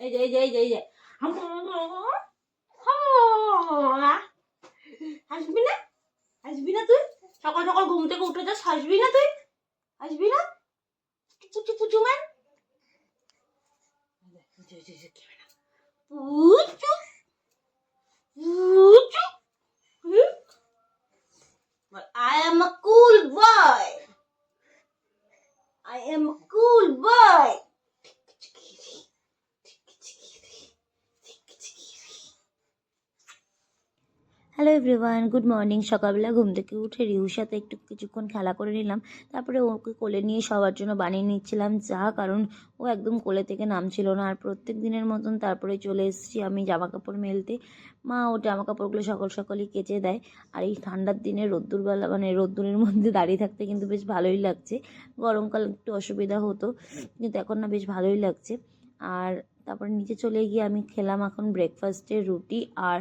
এই যে এই যে এই যে যে না আসবি না তুই সকাল সকাল ঘুম থেকে উঠে যাস আসবি না তুই আসবি না Puchu Puchu hello everyone good morning সকালবেলা ঘুম থেকে উঠে রিহুর সাথে একটু কিছুক্ষণ খেলা করে নিলাম। তারপরে ওকে কোলে নিয়ে সবার জন্য বানিয়ে নিচ্ছিলাম চা কারণ ও একদম কোলে থেকে নামছিল না। আর প্রত্যেক দিনের মতন তারপরে চলে এসেছি আমি জামা কাপড় মেলতে। মা ও জামা কাপড়গুলো সকাল সকালই কেচে দেয়। আর এই ঠান্ডার দিনে রোদ্দুরবেলা মানে রোদ্দুরের মধ্যে দাঁড়িয়ে থাকতে কিন্তু বেশ ভালোই লাগছে। গরমকাল একটু অসুবিধা হতো, কিন্তু এখন না বেশ ভালোই লাগছে। আর তারপরে নিচে চলে গিয়ে আমি খেলাম এখন ব্রেকফাস্টের রুটি আর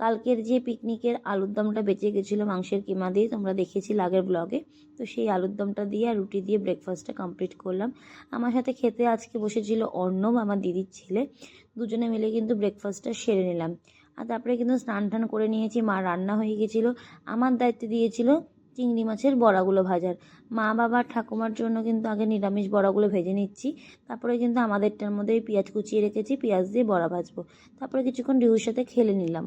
কালকের যে পিকনিকের আলুর দমটা বেঁচে গেছিল মাংসের কিমা দিয়ে, তোমরা দেখেছিলে আগের ব্লগে তো সেই আলুর দমটা দিয়ে আর রুটি দিয়ে ব্রেকফাস্টটা কমপ্লিট করলাম। আমার সাথে খেতে আজকে বসেছিল অর্ণব, আমার দিদির ছেলে। দুজনে মিলে কিন্তু ব্রেকফাস্টটা সেরে নিলাম। আর তারপরে কিন্তু স্নান টান করে নিয়েছি, মা রান্না হয়ে গেছিল। আমার দায়িত্ব দিয়েছিল চিংড়ি মাছের বড়াগুলো ভাজার। মা, বাবা, ঠাকুমার জন্য কিন্তু আগে নিরামিষ বড়াগুলো ভেজে নিচ্ছি। তারপরে কিন্তু আমাদেরটার মধ্যে পেঁয়াজ কুচিয়ে রেখেছি, পেঁয়াজ দিয়ে বড়া ভাজবো। তারপরে কিছুক্ষণ রিহুর সাথে খেলে নিলাম।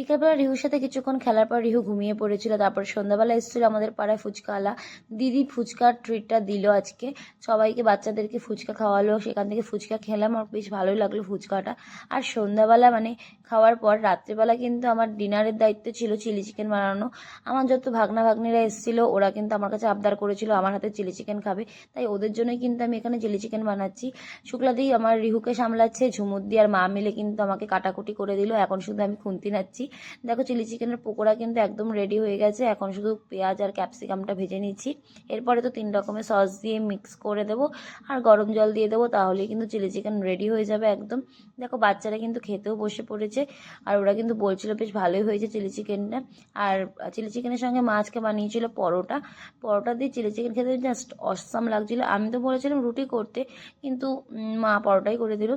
বিকালবেলা রিহুর সাথে কিছুক্ষণ খেলার পর রিহু ঘুমিয়ে পড়েছিল। তারপর সন্ধ্যাবেলা এসেছিল আমাদের পাড়ায় ফুচকাওয়ালা। দিদি ফুচকার ট্রিটটা দিল আজকে। সবাইকে বাচ্চাদেরকে ফুচকা খাওয়ালো। সেখান থেকে ফুচকা খেলাম। আর বেশ ভালোই লাগল ফুচকাটা। আর সন্ধ্যাবেলা মানে খাওয়ার পর রাত্রেবেলা কিন্তু আমার ডিনারের দায়িত্ব ছিল চিলি চিকেন বানানো। আমার যত ভাগনা ভাগ্নিরা এসেছিল, ওরা কিন্তু আমার কাছে আবদার করেছিল, আমার হাতে চিলি চিকেন খাবে। তাই ওদের জন্যই কিন্তু আমি এখানে চিলি চিকেন বানাচ্ছি। শুক্লাদি আমার রিহুকে সামলাচ্ছে, ঝুমুর ঝুমুদ্দি আর মা মিলে কিন্তু আমাকে কাটাকুটি করে দিল। এখন শুধু আমি খুন্তি নাচ্ছি। দেখো চিলি চিকেনের পকোড়া কিন্তু একদম রেডি হয়ে গেছে। এখন শুধু পেঁয়াজ আর ক্যাপসিকামটা ভেজে নিচ্ছি। এরপরে তো তিন রকমের সস দিয়ে মিক্স করে দেবো। আর গরম জল দিয়ে দেবো, তাহলেই কিন্তু চিলি চিকেন রেডি হয়ে যাবে একদম। দেখো বাচ্চারা কিন্তু খেতেও বসে পড়েছে, আর ওরা কিন্তু বলছিল বেশ ভালোই হয়েছে চিলি চিকেনটা। আর চিলি চিকেনের সঙ্গে মাছকে বানিয়েছিল পরোটা। পরোটা দিয়ে চিলি চিকেন খেতে জাস্ট অসম লাগছিল। আমি তো বলেছিলাম রুটি করতে, কিন্তু মা পরোটাই করে দিল।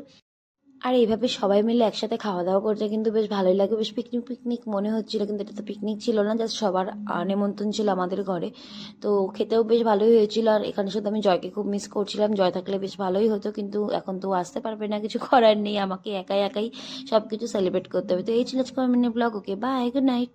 আর এইভাবে সবাই মিলে একসাথে খাওয়া দাওয়া করতে কিন্তু বেশ ভালোই লাগে। বেশ পিকনিক পিকনিক মনে হচ্ছিল, কিন্তু এটা তো পিকনিক ছিল না জাস্ট সবার নেমন্তণ ছিল আমাদের ঘরে। তো খেতেও বেশ ভালোই হয়েছিল, আর এখানে শুধু আমি জয়কে খুব মিস করছিলাম। জয় থাকলে বেশ ভালোই হতো, কিন্তু এখন তো আসতে পারবে না, কিছু করার নেই। আমাকে একাই একাই সব কিছু সেলিব্রেট করতে হবে। তো এই ছিল আজকে mini blog okay bye good night